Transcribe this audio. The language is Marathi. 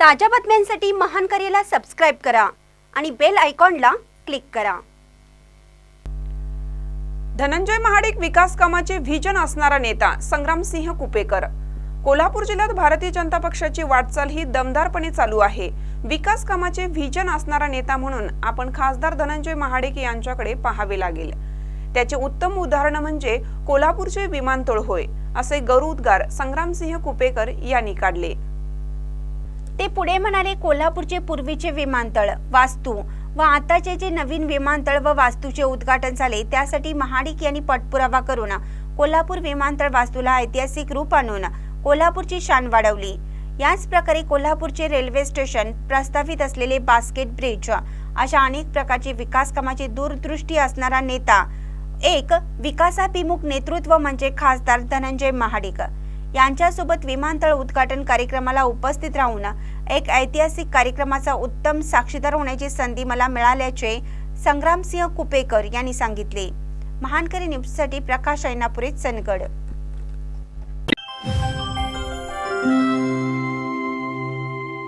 ताज्या बातम्यांसाठी महान करेला सबस्क्राईब करा आणि बेल आयकॉनला क्लिक करा. धनंजय महाडिक विकास कामाचे व्हिजन असणारा नेता संग्रामसिंह कुपेकर. कोल्हापूर जिल्ह्यात भारतीय जनता पक्षाची वाटचाल ही दमदारपणे चालू आहे. विकास कामाचे व्हिजन असणारा नेता म्हणून आपण खासदार धनंजय महाडिक यांच्याकडे पाहावे लागेल. त्याचे उत्तम उदाहरण म्हणजे कोल्हापूरचे विमानतळ होय असे गौरवोद्गार संग्रामसिंह कुपेकर यांनी काढले. ते पुढे म्हणाले कोल्हापूरचे पूर्वीचे विमानतळ वास्तू व आताचे जे नवीन विमानतळ व वास्तूचे उद्घाटन झाले त्यासाठी महाडिक यांनी पाठपुरावा करून कोल्हापूर विमानतळ वास्तूला ऐतिहासिक रूप आणून कोल्हापूरची शान वाढवली. याच प्रकारे कोल्हापूरचे रेल्वे स्टेशन प्रस्तावित असलेले बास्केट ब्रिज अशा अनेक प्रकारचे विकास कामाची दूरदृष्टी असणारा नेता एक विकासाभिमुख नेतृत्व म्हणजे खासदार धनंजय महाडिक. यांच्यासोबत विमानतळ उद्घाटन कार्यक्रमाला उपस्थित राहून एक ऐतिहासिक कार्यक्रमाचा उत्तम साक्षीदार होण्याची संधी मला मिळाल्याचे संग्रामसिंह कुपेकर यांनी सांगितले. महानकरी न्यूजसाठी प्रकाश ऐनापुरे चनगड